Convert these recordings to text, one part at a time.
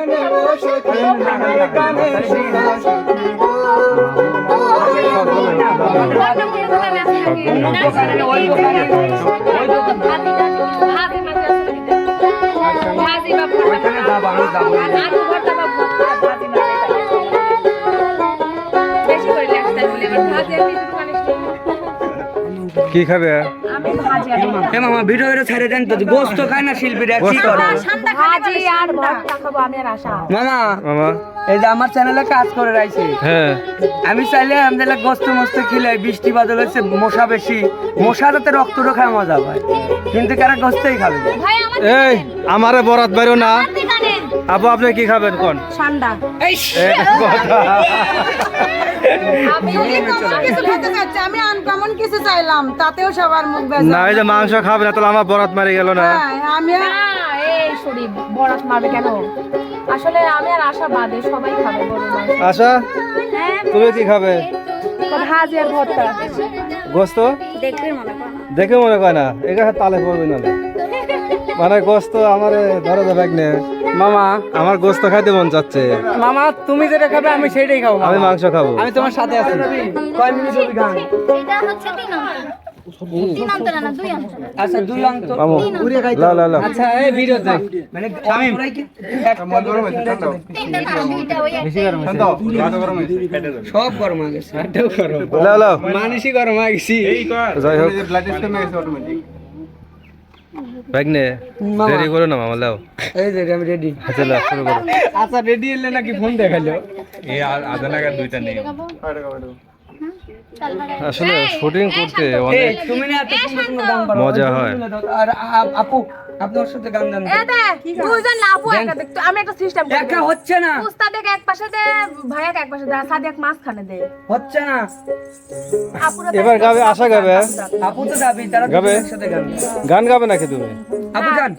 গানে ও সখী গানে গানে শিখা সখী কি খাবে? এ মামা ভিডিও করে ছেড়ে দেন তো গোস্ত খায় না শিল্পীরা কি করে? ভাজি আর ভর্তা খাব আমি আর আশা। মামা মামা। এই যে আমার চ্যানেলে কাজ করে রাখছে হ্যাঁ। আমি চাইলে আমাদের গোস্ত মস্ত খেলে বৃষ্টি বাদল হচ্ছে মশা বেশি। মশা যাতে রক্ত খায় মজা পায়। কিন্তু কারা গোস্তই খাবে? আমার এই আমারে বরাত বাইরো না। আপু আপনি কি খাবেন কোন? ঠান্ডা এই চাচ্ছি আমি আনকমন কিছু চাইলাম তাতেও সবার মুখ না এই যে মাংস খাবে না তাহলে আমার বরাত মারি গেল না। আমি এই শরীর বরাত মারবে কেন? আসলে আমি আর আশা বাদে সবাই খাবে আশা তুমি কি খাবে? ভাজি ভর্তা? গোস্ত? মনে করো দেখে মনে হয় না এখানে তালে পড়বে না। মানে গোস্ত আমার ধরো নে মামা। আমার গোস্ত খাইতে মন চাচ্ছে। মামা তুমি যেটা খাবে আমি সেটাই খাব আমি মাংস খাব। আমি তোমার সাথে আছি। কয় মিনিট হবে গান? এটা হচ্ছে তিন আচ্ছা দুই আচ্ছা এই মানে শামিম গরম এটাও গরম নে দেরি করো না মামা লাও এই যে আমি রেডি আচ্ছা লাও শুরু করো। আচ্ছা রেডি এলে নাকি ফোন দেখাল আসলে শুটিং করতে এই অনেক তুমি না এত সুন্দর সুন্দর গান মজা হয়। আর আপু আপনার সাথে গান গান দুইজন লাভু একা দেখতো আমি একটা সিস্টেম একা হচ্ছে না। উস্তাদেক এক পাশে দে ভাইয়াক এক পাশে দে মাঝখানে দে। হচ্ছে না। এবার গাবে আশা গাবে আপু তো যাবি তারা গাবে? সাথে গান গান গাবে নাকি তুমি? আপু গান।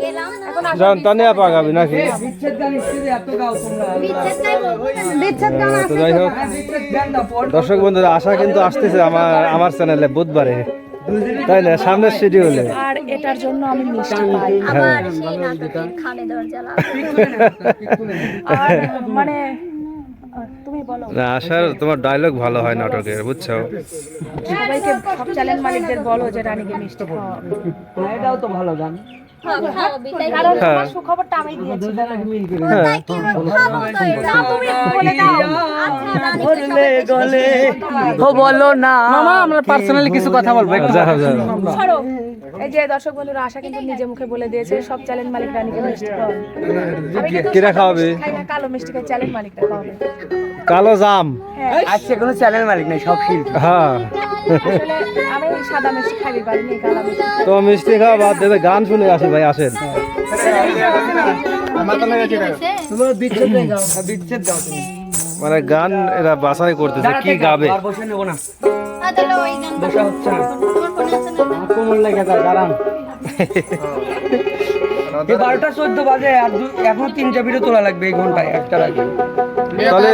এখন জান তানিয়া পা গাবে নাকি? বিচ্ছেদ গান স্টেজে এত গাও তোমরা। বিচ্ছেদ গান হ্যাঁ, বিচ্ছেদ গান দাও পর দর্শক বন্ধুরা আশা কিন্তু আসতেছে আমার আমার চ্যানেলে বুধবারে। তাই না? সামনের শিডিউলে আর এটার জন্য আমি মিষ্টি পাই। আমার সেই নাটকের জ্বালা আর মানে আহ, তুমি বলো। না আশার তোমার ডায়লগ ভালো হয় নাটকের বুঝছ? সবাইকে সব চ্যানেল মালিকদের বলো যে রানীকে মিষ্টি খাওয়া হ্যাঁ, এটাও তো ভালো গান। কারণ হ্যাঁ। হ্যাঁ বলে। বলো না। আমরা পার্সোনালি কিছু কথা বলব এই যে দর্শক বন্ধুরা আশা কিন্তু নিজে মুখে বলে দিয়েছে সব চ্যানেল মালিক রানীকে মিষ্টি খাওয়াবে। কিরা খাওয়াবে? না কালো মিষ্টি খাই চ্যানেল মালিকটা খাওয়াবে। কালো জাম। হ্যাঁ। আজকে কোনো চ্যানেল মালিক নেই সব শিল্পী। হ্যাঁ। তো মিষ্টি খাওয়া বাদ দেবে গান শুনে আসি ভাই আসেন। হ্যাঁ, মানে গান এরা বাছাই করতেছে কি গাবে? বারোটা চোদ্দ বাজে আর এখনও তিনটা ভিডিও তোলা লাগবে এই ঘন্টায় একটা লাগবে। তাহলে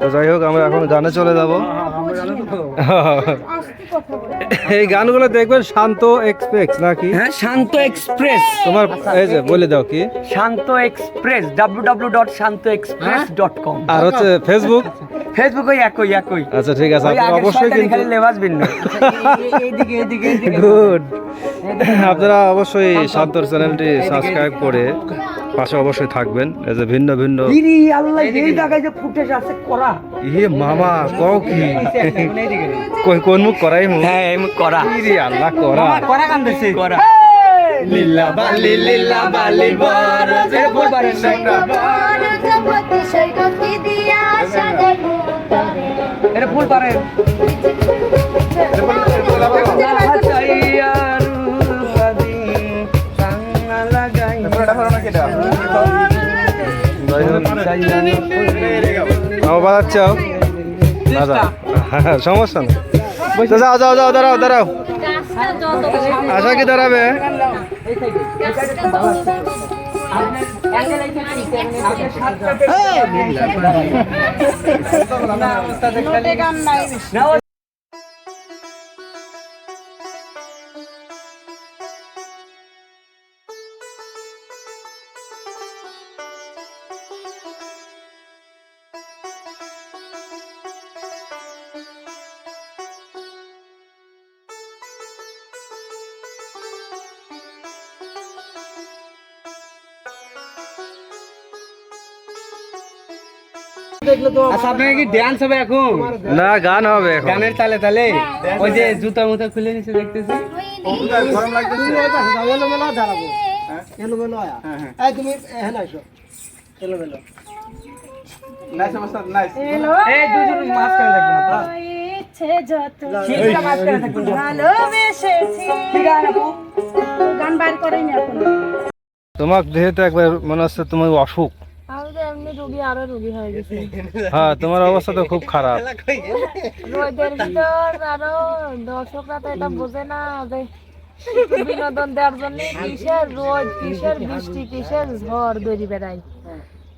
তো যাই হোক আমরা এখন গানে চলে যাব। এই গানগুলো দেখবেন শান্ত এক্সপ্রেস নাকি? হ্যাঁ শান্ত এক্সপ্রেস। তোমার এই যে বলে দাও কি? Shanta express W W dot Shanta express dot com আর হচ্ছে ফেসবুক ফেসবুক ওই একই একই। আচ্ছা ঠিক আছে আগের অবশ্যই কিন্তু খালি লেবাস ভিন্ন। এইদিকে এইদিকে এইদিকে। গুড আপনারা অবশ্যই শান্তর চ্যানেলটি সাবস্ক্রাইব করে পাশে অবশ্যই থাকবেন। এই যে ভিন্ন ভিন্ন আল্লাহ এই জায়গায় যে ফুটেজ আছে করা। ইয়ে মামা কও কি? কই কোন মুখ করাই মুখ? হ্যাঁ এই মুখ করা। ইরে আল্লাহ করা। করা গান দিছে। করা। লিল্লা বালি লিল্লা বালি বর যে বলবারে জগতি সৈকতি দিয়া সাজাই এটা ফুল পারে আমার বাজাচ্ছাও। দাদা সমস্যা নেই। তো যাও যাও যাও দাঁড়াও দাঁড়াও। আশা কি দাঁড়াবে? না আচ্ছা আপনার কি ড্যান্স হবে এখন? না গান হবে গানের তালে তালে? ওই যে জুতা মুতা খুলে নিচে দেখতেছি। গরম লাগতেছে। নাইস অবস্থা নাইস এই দুজন মাঝখানে থাকবে না ইচ্ছে যত শীতটা মাঝখানে থাকবে না। ভালোবেসেছি গান বার করেনি এখন। তোমার দেহে তো একবার মনে হচ্ছে তোমার অসুখ। আমি তো এমনি রুগী আরও রুগী হয়ে গেছি। হ্যাঁ তোমার অবস্থা তো খুব খারাপ। রোদের ভিতর আরও দর্শকরা তো এটা বোঝে না যে একটু বিনোদন দেওয়ার জন্য কিসের রোদ কিসের বৃষ্টি কিসের ঝড় দড়ি বেড়ায়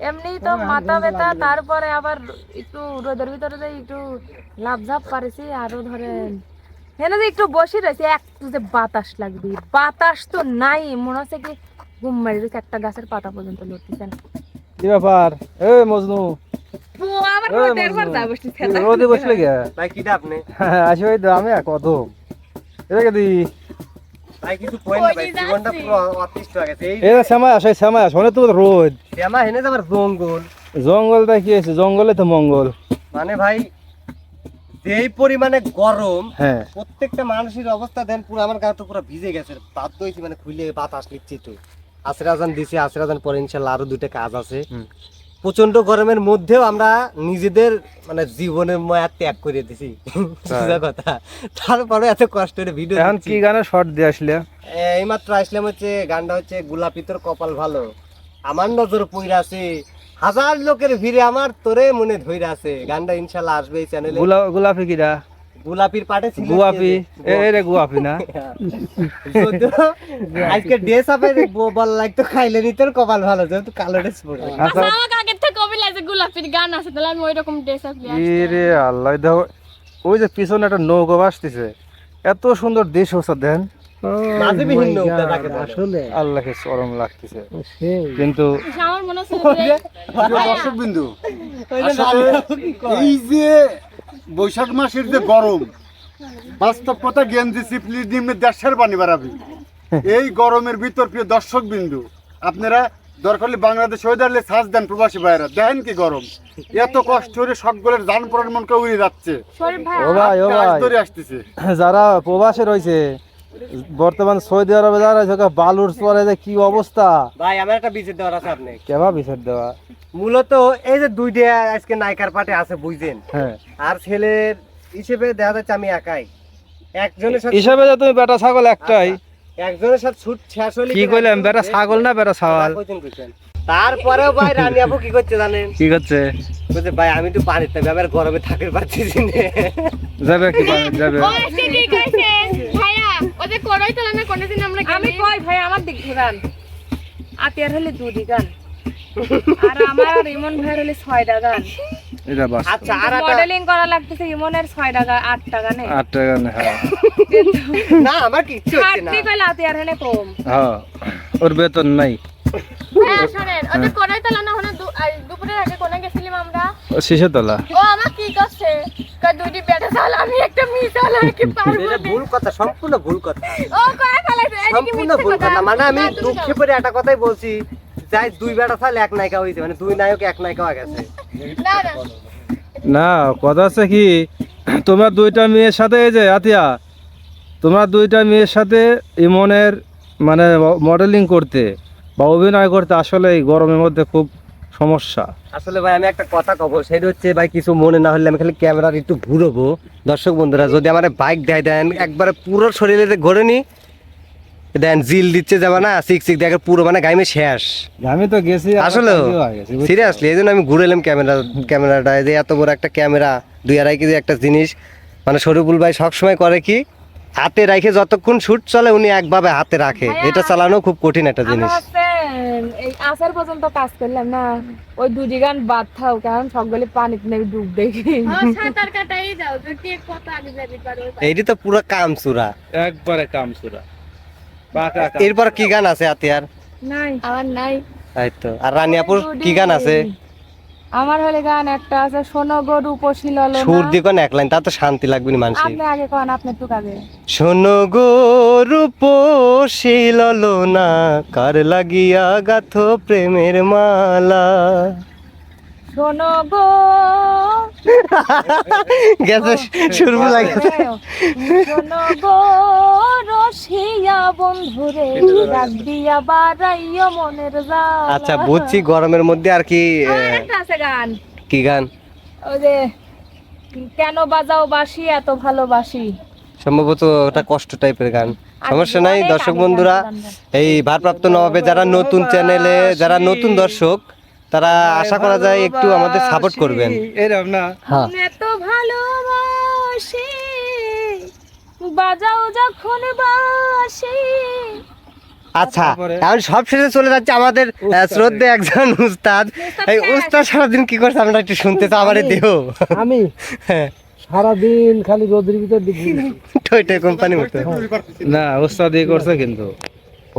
এমনি তো মাথা ব্যথা তারপরে আবার একটু রোদের ভিতরে যে একটু লাভঝাপ পারেছি আরও ধরেন এখানে যে একটু বসে রয়েছে একটু যে বাতাস লাগবে। বাতাস তো নাই মনে হচ্ছে কি ঘুম মারি একটা গাছের পাতা পর্যন্ত লড়তেছে না। কি ব্যাপার? এ মজনু। রোদে বসলে গে ভাই কিটা আপনি আসি ওই তো আমি কত এদিকে দি। ভাই কিছু কই না ভাই জীবনটা পুরো অতিষ্ঠ হয়ে গেছে। এই এ আসে শ্যামায় আস তো রোদ। শ্যামা হেনে যাবার জঙ্গল। জঙ্গলটা কি আছে জঙ্গলে তো মঙ্গল। মানে ভাই যেই পরিমাণে গরম হ্যাঁ। প্রত্যেকটা মানুষের অবস্থা দেন পুরো আমার গা তো পুরো ভিজে গেছে। বাধ্য হয়েছি মানে খুলে বাতাস নিচ্ছি তো। আসর আজান দিছি আসর আজান পরে ইনশাল্লাহ আরও দুইটা কাজ আছে। প্রচণ্ড গরমের মধ্যেও আমরা নিজেদের মানে জীবনের মায়া ত্যাগ করে দিছি। কথা। তারপরে এত কষ্ট ভিডিও এখন কি গানে শর্ট দিয়ে আসলে? এইমাত্র আসলাম হচ্ছে গানটা হচ্ছে গোলাপি তোর কপাল ভালো। আমার নজর পইরা আছে হাজার লোকের ভিড়ে আমার তোরে মনে ধইরা আছে গানটা ইনশাল্লাহ আসবে এই চ্যানেলে গোলা গোলাপি কিরা? গোলাপির পাটে ছিল গুয়াপি এ রে গুয়াপি না। আজকে ড্রেস আপে বল লাগতো খাইলে নি তোর কপাল ভালো যেহেতু কালো ড্রেস পরে। আচ্ছা। থেকে কবি লাগছে গোলাপির গান আছে তাহলে আমি ওইরকম ড্রেস আপ ই রে আল্লাহ দেখো ওই যে পিছনে একটা নৌকা ভাসতেছে। এত সুন্দর দেশ হচ্ছে দেন। বলে। আল্লাহকে চরম লাগতেছে। কিন্তু আমার মনে হচ্ছে দর্শক বিন্দু এই যে বৈশাখ মাসের যে গরম বাস্তব কথা গেঞ্জি চিপলি ডিমে দেশের পানি বাড়াবি। এই গরমের ভিতর প্রিয় দর্শক বিন্দু আপনারা দরকার হলে বাংলাদেশ হয়ে দাঁড়ালে সাজ দেন প্রবাসী ভাইরা দেখেন কি গরম। এত কষ্ট করে সকলের যান পড়ার মনকে উড়ে যাচ্ছে। শরীর ভাই ও ভাই ও কাজ ভাই। ধরে আসতেছে। যারা প্রবাসে রয়েছে বর্তমান সৌদি আরবে যারা রয়েছে বালুর পরে যে কি অবস্থা? ভাই আমার একটা বিচের দেওয়ার আছে আপনি। কেবা বিচার দেওয়া? মূলত এই যে দুই দুইটা আজকে নায়িকার পাটে আছে বুঝছেন? হ্যাঁ। আর ছেলের হিসেবে দেখা যাচ্ছে আমি একাই। একজনের সাথে হিসাবে যে তুমি বেটা ছাগল একটাই। একজনের সাথে ছুট শেষ হলে কি কইলাম বেটা ছাগল না বেটা ছাগল। তারপরেও ভাই রানী আপু কি করছে জানেন? কি করছে? বলছে ভাই আমি তো পানিতে ব্যাপার গরমে থাকতে পারতেছি না। যাবে কি যাবে। ও আজকে কি কইছে ভাইয়া ও যে করই তো না কোনদিন আমরা আমি কই ভাই আমার দিক ঘুরান। আতিয়ার হলে দুটি গান আর আমার আর ইমন ভাইয়ের হলে ছয়টা গান এটা বাস আচ্ছা আর মডেলিং করা লাগতেছে ইমনের ছয়টা গান আটটা গানে আট টাকা নে, হ্যাঁ। না আমার কিচ্ছু হচ্ছে না। কইলে কম। হ্যাঁ ওর বেতন নাই। হ্যাঁ শুনেন ও যে করই না হনে দুপুরের আগে কোনে গেছিলাম আমরা? ও শিশে তোলা। ও আমার কি করছে? কয় দুইটি বেটা চাল আমি একটা মিস চাল কি পারব এটা ভুল কথা সম্পূর্ণ ভুল কথা। ও কয় ফেলাইছে সম্পূর্ণ ভুল কথা। মানে আমি দুঃখে পরে একটা কথাই বলছি যাই দুই বেটা তাহলে এক নায়িকা হয়েছে। মানে দুই নায়ক এক নায়িকা হয়ে গেছে। না না। না কথা আছে কি তোমার দুইটা মেয়ের সাথে এই যে আতিয়া তোমার দুইটা মেয়ের সাথে ইমনের মানে মডেলিং করতে বা অভিনয় করতে আসলে এই গরমের মধ্যে খুব সমস্যা। আসলে ভাই আমি একটা কথা কব সেটা হচ্ছে ভাই কিছু মনে না হলে আমি খালি ক্যামেরার একটু ঘুরবো। দর্শক বন্ধুরা যদি আমার বাইক দেয় দেন একবারে পুরো শরীরে ঘরে নি দেন জিল দিচ্ছে যাবে না সিক সিক দেখে পুরো মানে গাইমে শেষ আমি তো গেছি আসলে সিরিয়াসলি এই জন্য আমি ঘুরে এলাম ক্যামেরা ক্যামেরাটা এই যে এত বড় একটা ক্যামেরা দুই আড়াই কেজি একটা জিনিস। মানে শরীফুল ভাই সবসময় করে কি হাতে রাখে যতক্ষণ শুট চলে উনি একভাবে হাতে রাখে। এটা চালানো খুব কঠিন একটা জিনিস। এই আসার পর্যন্ত কাজ করলাম না। ওই দুটি গান বাদ থাও কারণ সবগুলি পানিতে নেবে ডুব দেখি। ও সাঁতার কাটাই যাও তো কে কত আগে যাবি পারো এইটি তো পুরো কাম চূড়া একবারে কাম সুরা পাকা এরপর কি গান আছে আতিয়ার নাই। আর নাই। তাই তো। আর রানিয়াপুর কি গান আছে? আমার হলে গান একটা আছে শোনো গো রূপসী ললনা। সুর দি কোন এক লাইন তা তো শান্তি লাগবে না মানুষের। আপনি আগে কোন আপনি একটু আগে শোনো গো রূপসী না কার লাগিয়া গাথো প্রেমের মালা। শোনো গো। গেছে শুরু লাগে শোনো গো রসিয়া বন্ধুরে ডাক দিয়া বাড়াইও মনের আচ্ছা বুঝছি গরমের মধ্যে আর কি আছে গান। কি গান? ওই যে কেন বাজাও বাসি এত ভালোবাসি? সম্ভবত ওটা কষ্ট টাইপের গান। সমস্যা নাই দর্শক বন্ধুরা। এই ভারপ্রাপ্ত নবাবে যারা নতুন চ্যানেলে যারা নতুন দর্শক তারা আশা করা যায় একটু আমাদের সাপোর্ট করবেন। এরকম না। হ্যাঁ। এত ভালোবাসি বাজাও যখন বাসি। আচ্ছা? এখন সব শেষে চলে যাচ্ছে আমাদের শ্রদ্ধে একজন উস্তাদ। এই উস্তাদ সারাদিন কি করছে? আমরা একটু শুনতে চাই আমারে দেহ। আমি? হ্যাঁ। সারাদিন খালি রোদের ভিতর দেখি টয় টয় কোম্পানি মতো না ওস্তাদ দিয়ে করছে কিন্তু।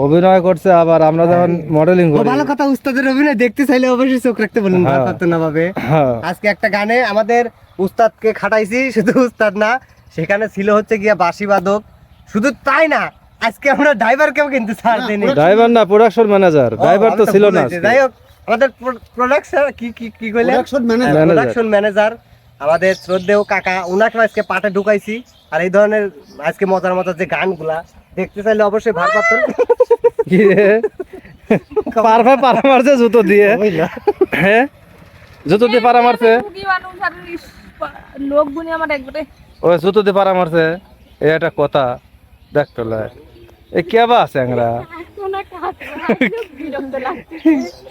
অভিনয় করছে আবার আমরা যখন মডেলিং করি। ভালো কথা উস্তাদের অভিনয় দেখতে চাইলে অবশ্যই চোখ রাখতে বলুন হ্যাঁ। ভারপ্রাপ্ত নবাবে হ্যাঁ। আজকে একটা গানে আমাদের উস্তাদকে খাটাইছি শুধু উস্তাদ না সেখানে ছিল হচ্ছে গিয়া বাঁশি বাদক। শুধু তাই না আজকে আমরা ড্রাইভারকেও কিন্তু ছাড় দিইনি। ড্রাইভার না প্রোডাকশন ম্যানেজার ড্রাইভার তো ছিল না যাই হোক আমাদের প্রোডাকশন কি কি কি কইলেন? প্রোডাকশন ম্যানেজার প্রোডাকশন ম্যানেজার আমাদের শ্রদ্ধেয় কাকা উনাকে আজকে পাটে ঢুকাইছি। আর এই ধরনের আজকে মজার মজার যে গানগুলা দেখতে চাইলে অবশ্যই ভারপ্রাপ্ত। কি? রে পারা মারছে জুতো দিয়ে। হ্যাঁ জুতো দিয়ে পারা মারছে। আর লোক গুনি আমার একবারে ওই জুতো দিয়ে পারা মারছে। একটা কথা। দেখতে লয় এ কে বা আছে লাগতেছে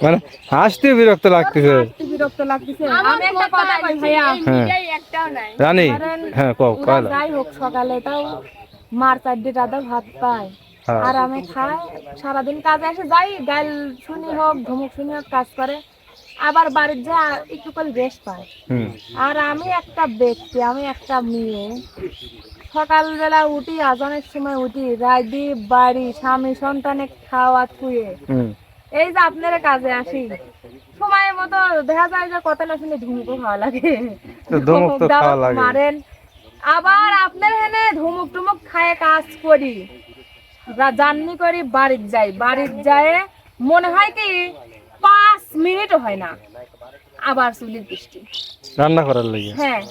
মানে হাসতে বিরক্ত লাগতেছে। বিরক্ত লাগতেছে আমি একটা কথা কই ভাইয়া? হ্যাঁ। একটাও নাই। রানী? হ্যাঁ কও যাই হোক সকালে তাও মার চারটে দাদা ভাত পায়। হ্যাঁ। আর আমি খাই সারাদিন কাজে এসে যাই গাইল শুনি হোক ধমক শুনি হোক কাজ করে। আবার বাড়ির যা একটু করে রেস্ট পায়। আর আমি একটা ব্যক্তি আমি একটা মেয়ে। সকালবেলা উঠি আজানের সময় উঠি রাইদি বাড়ি স্বামী সন্তানে খাওয়া থুয়ে এই যে আপনারা কাজে আসি সময় মতো দেখা যায় যে কথা না শুনে ধুমুকও খাওয়া লাগে। ধমক। মারেন। আবার আপনার হেনে ধুমুক টুমুক খায় কাজ করি। জার্নি করি বাড়ির যাই। বাড়ির যায় মনে হয় কি পাঁচ মিনিটও হয় না। আবার চুলির বৃষ্টি। রান্না করার লাগে? হ্যাঁ।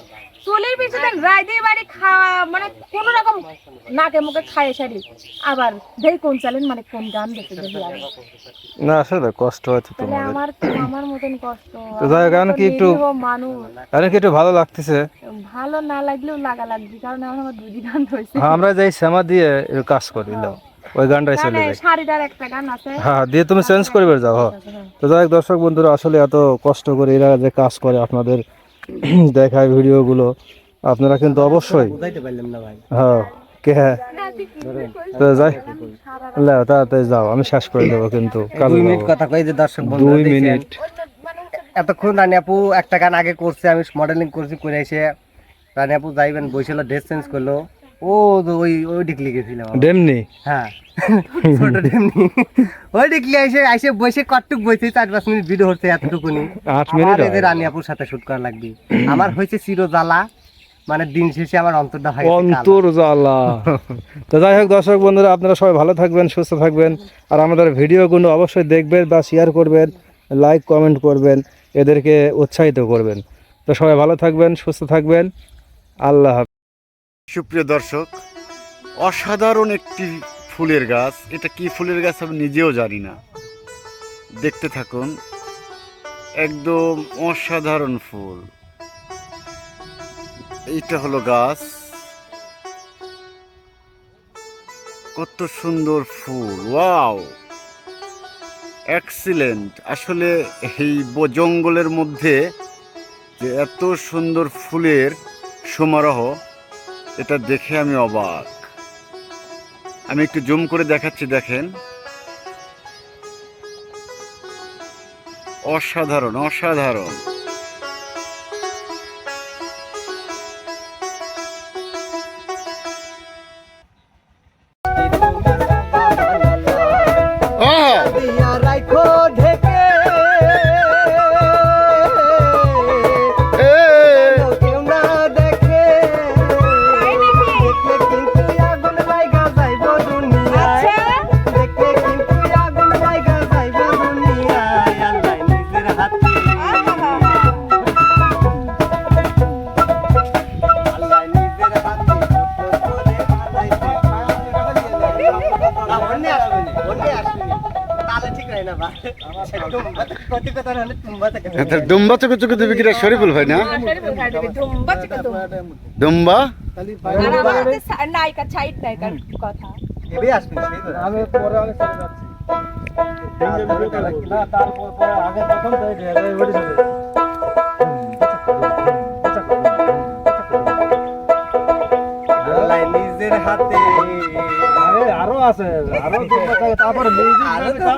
চুলির পিছনে রাইদি বাড়ি খাওয়া মানে কোন রকম নাকে মুখে খায় সারি। আবার দেই কোন চালেন মানে কোন গান দেখে দেখি আমি। না আসলে কষ্ট হচ্ছে আমার আমার মতন কষ্ট। তো যাই তো কি একটু- মানুষ। কি একটু ভালো লাগতেছে? ভালো না লাগলেও লাগা লাগবে কারণ আমার দুই গান হয়েছে। হ্যাঁ আমরা যাই শ্যামা দিয়ে কাজ করি ওই গানটাই চলে যায়। শাড়িটার একটা গান আছে। হ্যাঁ দিয়ে তুমি চেঞ্জ করবে যাও হ্যাঁ। তো যাই দর্শক বন্ধুরা আসলে এত কষ্ট করে এরা যে কাজ করে আপনাদের দেখায় ভিডিওগুলো আপনারা কিন্তু অবশ্যই বুঝাইতে পারলাম না ভাই। হ্যাঁ কে হ্যাঁ? তো যাই লাও, তাড়াতাড়ি যাও আমি শেষ করে দেবো কিন্তু দুই মিনিট কথা কই যে দর্শক বন্ধু দুই মিনিট। এতক্ষণ রানী আপু একটা গান আগে করছে আমি মডেলিং করছি করে এসে রানী আপু যাইবেন বসেছিল ড্রেস চেঞ্জ করল। ও ওই ওই দিক লিখেছিলাম আমি। ডেমনি? হ্যাঁ। ছোট ডেমনি। ওই দিক লিয়ে এসে এসে বসে কটটুক বসে চার পাঁচ মিনিট ভিডিও হচ্ছে এতটুকুনি। আট মিনিট রানী আপুর সাথে শুট করা লাগবে। আমার হয়েছে চির জ্বালা মানে দিন শেষে আমার অন্তরটা হয় অন্তর জ্বালা তো যাই হোক দর্শক বন্ধুরা আপনারা সবাই ভালো থাকবেন সুস্থ থাকবেন। আর আমাদের ভিডিওগুলো অবশ্যই দেখবেন বা শেয়ার করবেন লাইক কমেন্ট করবেন এদেরকে উৎসাহিত করবেন। তো সবাই ভালো থাকবেন সুস্থ থাকবেন। আল্লাহ। সুপ্রিয় দর্শক, অসাধারণ একটি ফুলের গাছ। এটা কি ফুলের গাছ আমি নিজেও জানি না। দেখতে থাকুন, একদম অসাধারণ ফুল। এইটা হলো গাছ। কত সুন্দর ফুল, ওয়াও! এক্সিলেন্ট। আসলে এই জঙ্গলের মধ্যে যে এত সুন্দর ফুলের সমারোহ এটা দেখে আমি অবাক। আমি একটু জুম করে দেখাচ্ছি দেখেন। অসাধারণ অসাধারণ। দুম্বা চুকু চুকু দিবি কিরা শরীফুল ভাই না? দুম্বা? নিজের হাতে আছে। আরও দুম্বা তারপরে মিউজিক তা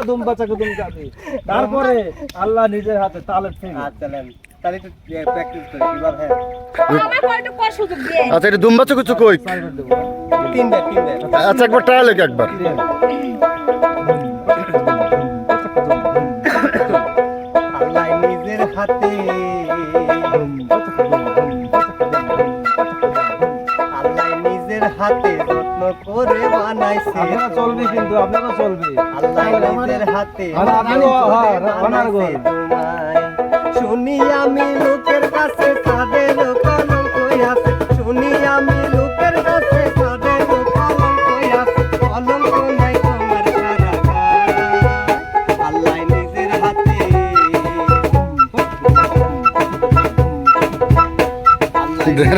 তারপরে আল্লাহ নিজের হাতে তালে ঠিক আচ্ছা তাহলে একটু প্র্যাকটিস করি কীভাবে সুযোগ দিয়ে আচ্ছা এটা তিনবার তিনবার। আচ্ছা একবার ট্রায়াল একবার। আপনারা চলবে কিন্তু আপনারা চলবে। আল্লাহ হাতে হ্যাঁ, শুনি আমি লোকের কাছে তাদের কলঙ্ক আছে। শুনি আমি লোকের কাছে তাদের আছে। কলঙ্ক নাই তোমার সারা আল্লাহ নিজের হাতে।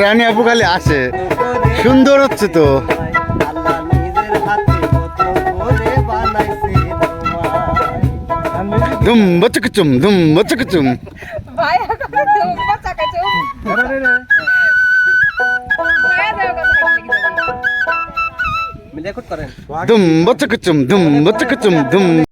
রানী আপু খালি আসে। সুন্দর হচ্ছে তো। তোমায় দুম্বা চুকু চুম দুম্বা চুকু চুম ভাই এখন